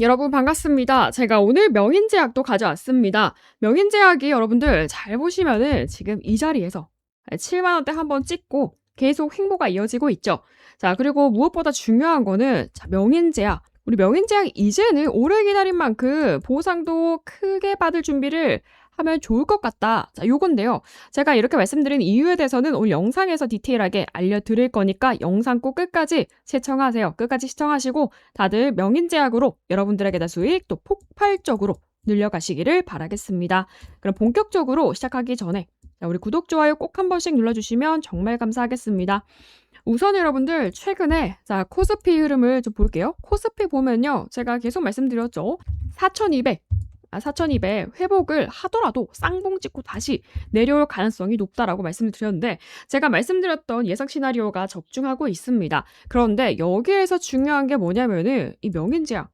여러분 반갑습니다. 제가 오늘 명인제약도 가져왔습니다. 명인제약이 여러분들 잘 보시면은 지금 이 자리에서 7만 원대 한번 찍고 계속 횡보가 이어지고 있죠. 자, 그리고 무엇보다 중요한 거는 자, 명인제약. 우리 명인제약 이제는 오래 기다린 만큼 보상도 크게 받을 준비를 하면 좋을 것 같다. 자, 요건데요. 제가 이렇게 말씀드린 이유에 대해서는 오늘 영상에서 디테일하게 알려드릴 거니까 영상 꼭 끝까지 시청하세요. 끝까지 시청하시고 다들 명인제약으로 여러분들에게 다 수익 또 폭발적으로 늘려가시기를 바라겠습니다. 그럼 본격적으로 시작하기 전에 자, 우리 구독, 좋아요 꼭 한 번씩 눌러주시면 정말 감사하겠습니다. 우선 여러분들 최근에 자 코스피 흐름을 좀 볼게요. 코스피 보면요. 제가 계속 말씀드렸죠. 4200 아, 4,200 회복을 하더라도 쌍봉 찍고 다시 내려올 가능성이 높다라고 말씀을 드렸는데 제가 말씀드렸던 예상 시나리오가 적중하고 있습니다. 그런데 여기에서 중요한 게 뭐냐면은 이 명인제약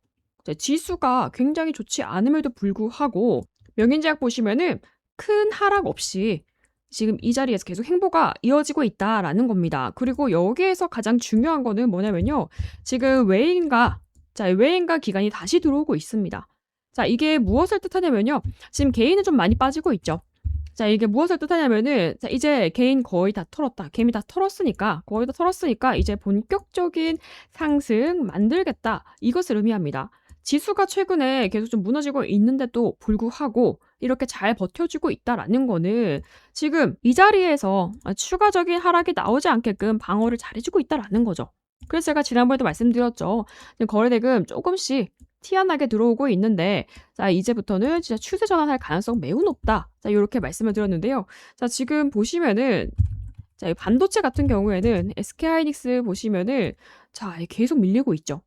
지수가 굉장히 좋지 않음에도 불구하고 명인제약 보시면은 큰 하락 없이 지금 이 자리에서 계속 행보가 이어지고 있다라는 겁니다. 그리고 여기에서 가장 중요한 거는 뭐냐면요. 지금 외인과 자, 외인과 기간이 다시 들어오고 있습니다. 자, 이게 무엇을 뜻하냐면요. 지금 개인은 좀 많이 빠지고 있죠. 자, 이게 무엇을 뜻하냐면은, 자, 이제 개인 거의 다 털었다. 개미 다 털었으니까, 거의 다 털었으니까, 이제 본격적인 상승 만들겠다. 이것을 의미합니다. 지수가 최근에 계속 좀 무너지고 있는데도 불구하고 이렇게 잘 버텨주고 있다라는 거는 지금 이 자리에서 추가적인 하락이 나오지 않게끔 방어를 잘해주고 있다라는 거죠. 그래서 제가 지난번에도 말씀드렸죠. 거래대금 조금씩 튀어나게 들어오고 있는데 자 이제부터는 진짜 추세 전환할 가능성 매우 높다. 자 이렇게 말씀을 드렸는데요. 자 지금 보시면은 자 반도체 같은 경우에는 SK하이닉스 보시면은 자 계속 밀리고 있죠.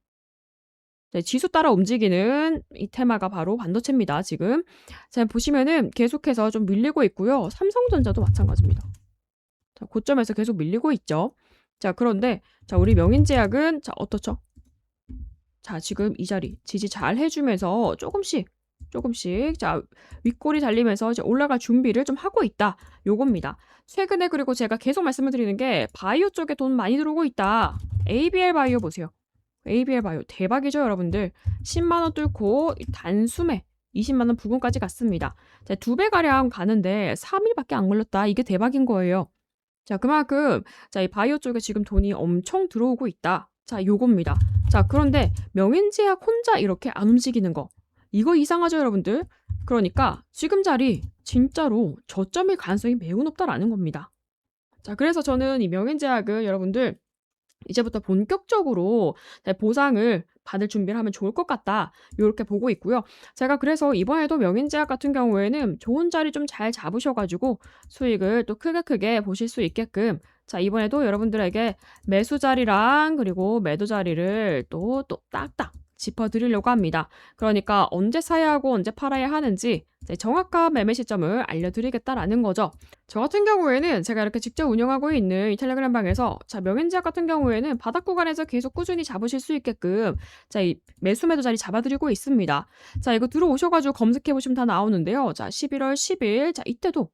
네, 지수 따라 움직이는 이 테마가 바로 반도체입니다. 지금 자 보시면은 계속해서 좀 밀리고 있고요. 삼성전자도 마찬가지입니다. 자 고점에서 계속 밀리고 있죠. 자 그런데 자 우리 명인제약은 자 어떻죠? 자, 지금 이 자리 지지 잘 해주면서 조금씩 조금씩 자 윗골이 달리면서 이제 올라갈 준비를 좀 하고 있다. 요겁니다. 최근에 그리고 제가 계속 말씀을 드리는 게 바이오 쪽에 돈 많이 들어오고 있다. ABL 바이오 보세요. ABL 바이오 대박이죠, 여러분들. 10만 원 뚫고 단숨에 20만 원 부근까지 갔습니다. 자, 두 배 가량 가는데 3일밖에 안 걸렸다. 이게 대박인 거예요. 자, 그만큼 자, 이 바이오 쪽에 지금 돈이 엄청 들어오고 있다. 자, 요겁니다. 자, 그런데 명인제약 혼자 이렇게 안 움직이는 거. 이거 이상하죠, 여러분들? 그러니까 지금 자리 진짜로 저점일 가능성이 매우 높다라는 겁니다. 자, 그래서 저는 이 명인제약을 여러분들 이제부터 본격적으로 보상을 받을 준비를 하면 좋을 것 같다. 이렇게 보고 있고요. 제가 그래서 이번에도 명인제약 같은 경우에는 좋은 자리 좀 잘 잡으셔가지고 수익을 또 크게 크게 보실 수 있게끔 자, 이번에도 여러분들에게 매수 자리랑 그리고 매도 자리를 또, 또 딱딱 짚어드리려고 합니다. 그러니까 언제 사야 하고 언제 팔아야 하는지 정확한 매매 시점을 알려드리겠다라는 거죠. 저 같은 경우에는 제가 이렇게 직접 운영하고 있는 이 텔레그램 방에서 자 명인지학 같은 경우에는 바닥 구간에서 계속 꾸준히 잡으실 수 있게끔 자이 매수 매도 자리 잡아드리고 있습니다. 자 이거 들어오셔가지고 검색해 보시면 다 나오는데요. 자 11월 10일 자 이때도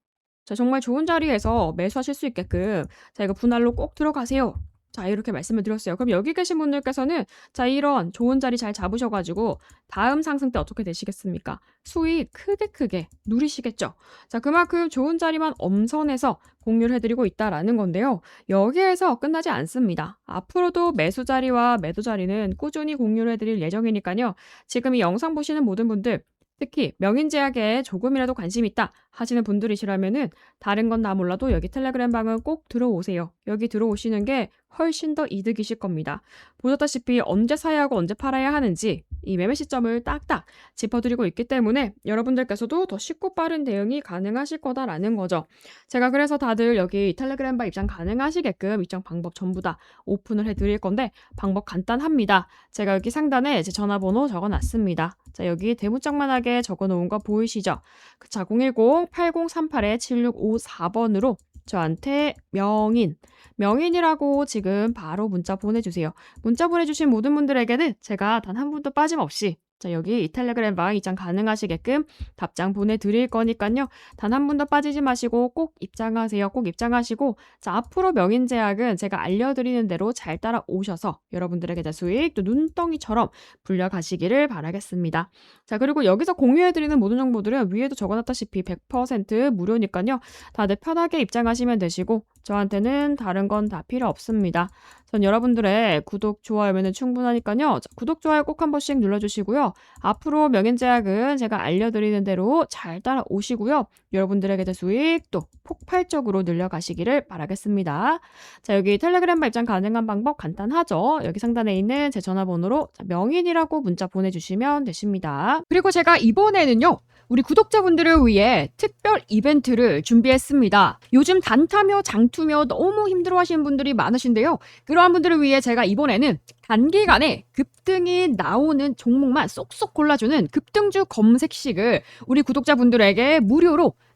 자 정말 좋은 자리에서 매수하실 수 있게끔 자 이거 분할로 꼭 들어가세요. 자 이렇게 말씀을 드렸어요. 그럼 여기 계신 분들께서는 자 이런 좋은 자리 잘 잡으셔가지고 다음 상승 때 어떻게 되시겠습니까? 수익 크게 크게 누리시겠죠. 자 그만큼 좋은 자리만 엄선해서 공유를 해드리고 있다라는 건데요. 여기에서 끝나지 않습니다. 앞으로도 매수 자리와 매도 자리는 꾸준히 공유를 해드릴 예정이니까요. 지금 이 영상 보시는 모든 분들 특히 명인제약에 조금이라도 관심 있다 하시는 분들이시라면은 다른 건다 몰라도 여기 텔레그램 방은 꼭 들어오세요. 여기 들어오시는 게 훨씬 더 이득이실 겁니다. 보셨다시피 언제 사야 하고 언제 팔아야 하는지 이 매매 시점을 딱딱 짚어드리고 있기 때문에 여러분들께서도 더 쉽고 빠른 대응이 가능하실 거다라는 거죠. 제가 그래서 다들 여기 텔레그램 바 입장 가능하시게끔 입장 방법 전부 다 오픈을 해드릴 건데 방법 간단합니다. 제가 여기 상단에 제 전화번호 적어놨습니다. 자 여기 대문짝만하게 적어놓은 거 보이시죠? 자 010-8038-7654번으로 저한테 명인, 명인이라고 지금 바로 문자 보내주세요. 문자 보내주신 모든 분들에게는 제가 단 한 분도 빠짐없이 자, 여기 이 텔레그램 방 입장 가능하시게끔 답장 보내드릴 거니까요. 단 한 분도 빠지지 마시고 꼭 입장하세요. 꼭 입장하시고 자, 앞으로 명인제약은 제가 알려드리는 대로 잘 따라오셔서 여러분들의 계좌 수익 또 눈덩이처럼 불려가시기를 바라겠습니다. 자, 그리고 여기서 공유해드리는 모든 정보들은 위에도 적어놨다시피 100% 무료니까요. 다들 편하게 입장하시면 되시고 저한테는 다른 건 다 필요 없습니다. 전 여러분들의 구독, 좋아요면 충분하니까요. 자, 구독, 좋아요 꼭 한 번씩 눌러주시고요. 앞으로 명인제약은 제가 알려드리는 대로 잘 따라오시고요. 여러분들에게 대 수익도 폭발적으로 늘려가시기를 바라겠습니다. 자, 여기 텔레그램 입장 가능한 방법 간단하죠. 여기 상단에 있는 제 전화번호로 자, 명인이라고 문자 보내주시면 되십니다. 그리고 제가 이번에는요. 우리 구독자분들을 위해 특별 이벤트를 준비했습니다. 요즘 단타며 장투며 너무 힘들어 하시는 분들이 많으신데요. 그러한 분들을 위해 제가 이번에는 단기간에 급등이 나오는 종목만 쏙쏙 골라주는 급등주 검색식을 우리 구독자분들에게 무료로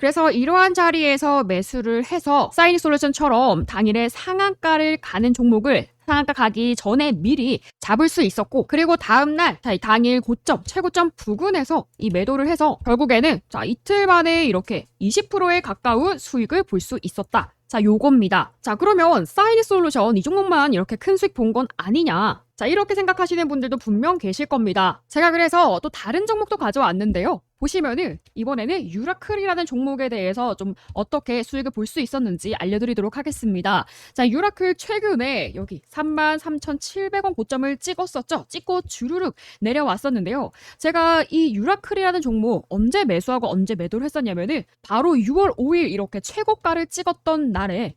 그래서 이러한 자리에서 매수를 해서 사이닉 솔루션처럼 당일에 상한가를 가는 종목을 상한가 가기 전에 미리 잡을 수 있었고 그리고 다음날 당일 고점 최고점 부근에서 이 매도를 해서 결국에는 자 이틀 만에 이렇게 20%에 가까운 수익을 볼 수 있었다. 자 요겁니다. 자 그러면 사이닉 솔루션 이 종목만 이렇게 큰 수익 본 건 아니냐? 자 이렇게 생각하시는 분들도 분명 계실 겁니다. 제가 그래서 또 다른 종목도 가져왔는데요. 보시면은 이번에는 유라클이라는 종목에 대해서 좀 어떻게 수익을 볼 수 있었는지 알려드리도록 하겠습니다. 자, 유라클 최근에 여기 33,700원 고점을 찍었었죠. 찍고 주르륵 내려왔었는데요. 제가 이 유라클이라는 종목 언제 매수하고 언제 매도를 했었냐면은 바로 6월 5일 이렇게 최고가를 찍었던 날에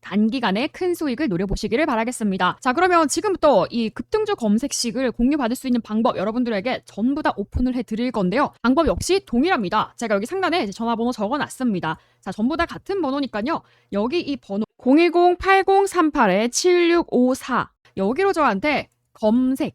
단기간에 큰 수익을 노려보시기를 바라겠습니다. 자, 그러면 지금부터 이 급등주 검색식을 공유받을 수 있는 방법 여러분들에게 전부 다 오픈을 해드릴 건데요. 방법 역시 동일합니다. 제가 여기 상단에 전화번호 적어놨습니다. 자, 전부 다 같은 번호니까요. 여기 이 번호 010-8038-7654 여기로 저한테 검색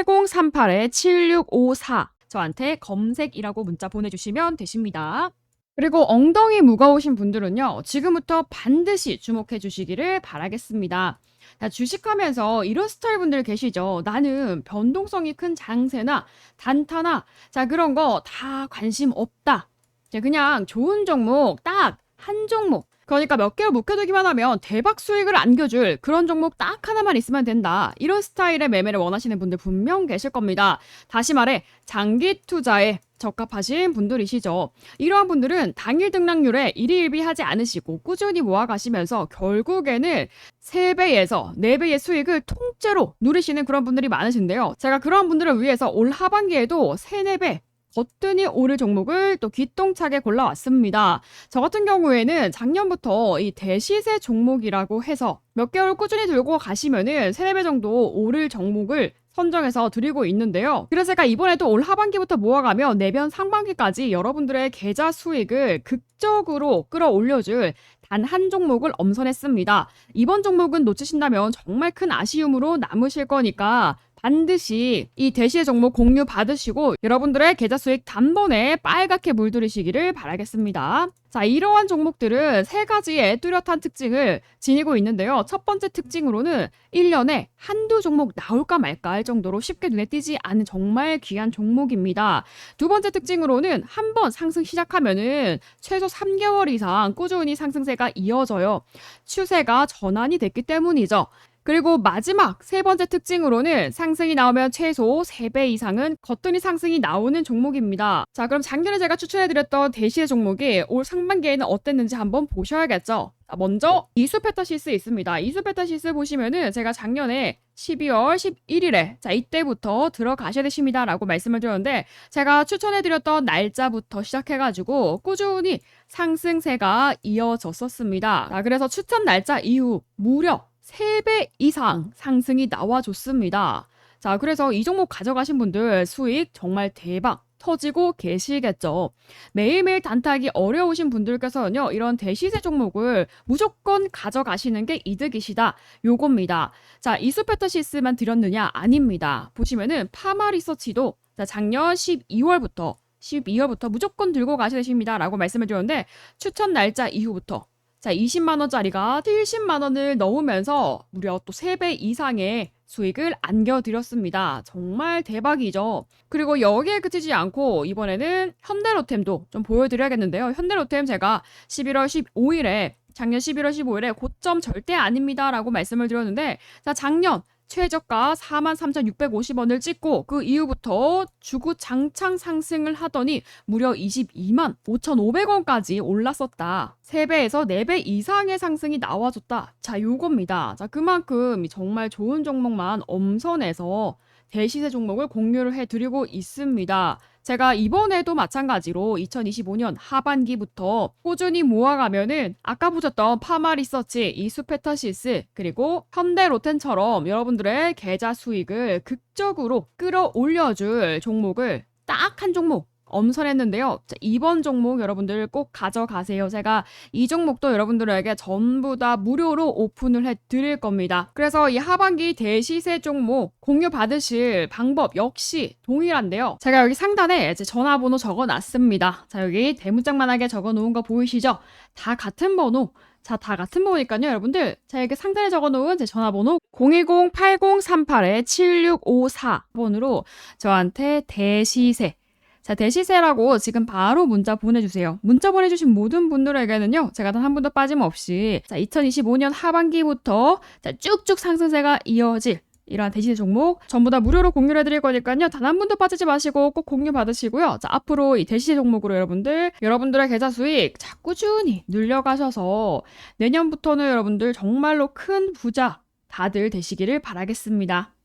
010-8038-7654 저한테 검색이라고 문자 보내주시면 되십니다. 그리고 엉덩이 무거우신 분들은요, 지금부터 반드시 주목해 주시기를 바라겠습니다. 자, 주식하면서 이런 스타일 분들 계시죠? 나는 변동성이 큰 장세나 단타나, 자, 그런 거 다 관심 없다. 자, 그냥 좋은 종목 딱 한 종목. 그러니까 몇 개를 묵혀두기만 하면 대박 수익을 안겨줄 그런 종목 딱 하나만 있으면 된다. 이런 스타일의 매매를 원하시는 분들 분명 계실 겁니다. 다시 말해, 장기 투자에 적합하신 분들이시죠. 이러한 분들은 당일 등락률에 일희일비하지 않으시고 꾸준히 모아가시면서 결국에는 3배에서 4배의 수익을 통째로 누리시는 그런 분들이 많으신데요. 제가 그러한 분들을 위해서 올 하반기에도 3, 4배 거뜬히 오를 종목을 또 기똥차게 골라왔습니다. 저 같은 경우에는 작년부터 이 대시세 종목이라고 해서 몇 개월 꾸준히 들고 가시면은 3, 4배 정도 오를 종목을 선정해서 드리고 있는데요. 그래서 제가 이번에도 올 하반기부터 모아가며 내년 상반기까지 여러분들의 계좌 수익을 극적으로 끌어올려줄 단 한 종목을 엄선했습니다. 이번 종목은 놓치신다면 정말 큰 아쉬움으로 남으실 거니까 반드시 이 대시의 종목 공유 받으시고 여러분들의 계좌 수익 단번에 빨갛게 물들이시기를 바라겠습니다. 자, 이러한 종목들은 세 가지의 뚜렷한 특징을 지니고 있는데요. 첫 번째 특징으로는 1년에 한두 종목 나올까 말까 할 정도로 쉽게 눈에 띄지 않은 정말 귀한 종목입니다. 두 번째 특징으로는 한 번 상승 시작하면은 최소 3개월 이상 꾸준히 상승세가 이어져요. 추세가 전환이 됐기 때문이죠. 그리고 마지막 세 번째 특징으로는 상승이 나오면 최소 3배 이상은 거뜬히 상승이 나오는 종목입니다. 자, 그럼 작년에 제가 추천해드렸던 대시의 종목이 올 상반기에는 어땠는지 한번 보셔야겠죠. 자, 먼저 이수페타시스 있습니다. 이수페타시스 보시면은 제가 작년에 12월 11일에 자 이때부터 들어가셔야 되십니다 라고 말씀을 드렸는데 제가 추천해드렸던 날짜부터 시작해가지고 꾸준히 상승세가 이어졌었습니다. 자, 그래서 추천 날짜 이후 무려 3배 이상 상승이 나와줬습니다. 자, 그래서 이 종목 가져가신 분들 수익 정말 대박 터지고 계시겠죠. 매일매일 단타하기 어려우신 분들께서는요, 이런 대시세 종목을 무조건 가져가시는 게 이득이시다. 요겁니다. 자, 이수페터시스만 드렸느냐? 아닙니다. 보시면은 파마 리서치도 자, 작년 12월부터 12월부터 무조건 들고 가셔야 되십니다. 라고 말씀을 드렸는데, 추천 날짜 이후부터 자, 20만 원짜리가 70만 원을 넣으면서 무려 또 3배 이상의 수익을 안겨드렸습니다. 정말 대박이죠. 그리고 여기에 그치지 않고 이번에는 현대로템도 좀 보여드려야겠는데요. 현대로템 제가 11월 15일에 작년 11월 15일에 고점 절대 아닙니다라고 말씀을 드렸는데 자 작년 최저가 43,650원을 찍고 그 이후부터 주구 장창 상승을 하더니 무려 22만 5,500원까지 올랐었다. 3배에서 4배 이상의 상승이 나와줬다. 자, 요겁니다. 자, 그만큼 정말 좋은 종목만 엄선해서 대시세 종목을 공유를 해드리고 있습니다. 제가 이번에도 마찬가지로 2025년 하반기부터 꾸준히 모아가면은 아까 보셨던 파마 리서치, 이수페타시스, 그리고 현대 로텐처럼 여러분들의 계좌 수익을 극적으로 끌어올려줄 종목을 딱 한 종목 엄선했는데요. 자, 이번 종목 여러분들 꼭 가져가세요. 제가 이 종목도 여러분들에게 전부 다 무료로 오픈을 해 드릴 겁니다. 그래서 이 하반기 대시세 종목 공유 받으실 방법 역시 동일한데요. 제가 여기 상단에 제 전화번호 적어 놨습니다. 자, 여기 대문짝만하게 적어 놓은 거 보이시죠? 다 같은 번호. 자, 다 같은 번호니까요, 여러분들. 자, 여기 상단에 적어 놓은 제 전화번호 010-8038-7654번으로 저한테 대시세 자, 대시세라고 지금 바로 문자 보내주세요. 문자 보내주신 모든 분들에게는요, 제가 단 한 분도 빠짐없이, 자, 2025년 하반기부터, 자, 쭉쭉 상승세가 이어질, 이러한 대시세 종목 전부 다 무료로 공유를 해드릴 거니까요. 단 한 분도 빠지지 마시고 꼭 공유 받으시고요. 자, 앞으로 이 대시세 종목으로 여러분들, 여러분들의 계좌 수익 자, 꾸준히 늘려가셔서 내년부터는 여러분들 정말로 큰 부자 다들 되시기를 바라겠습니다.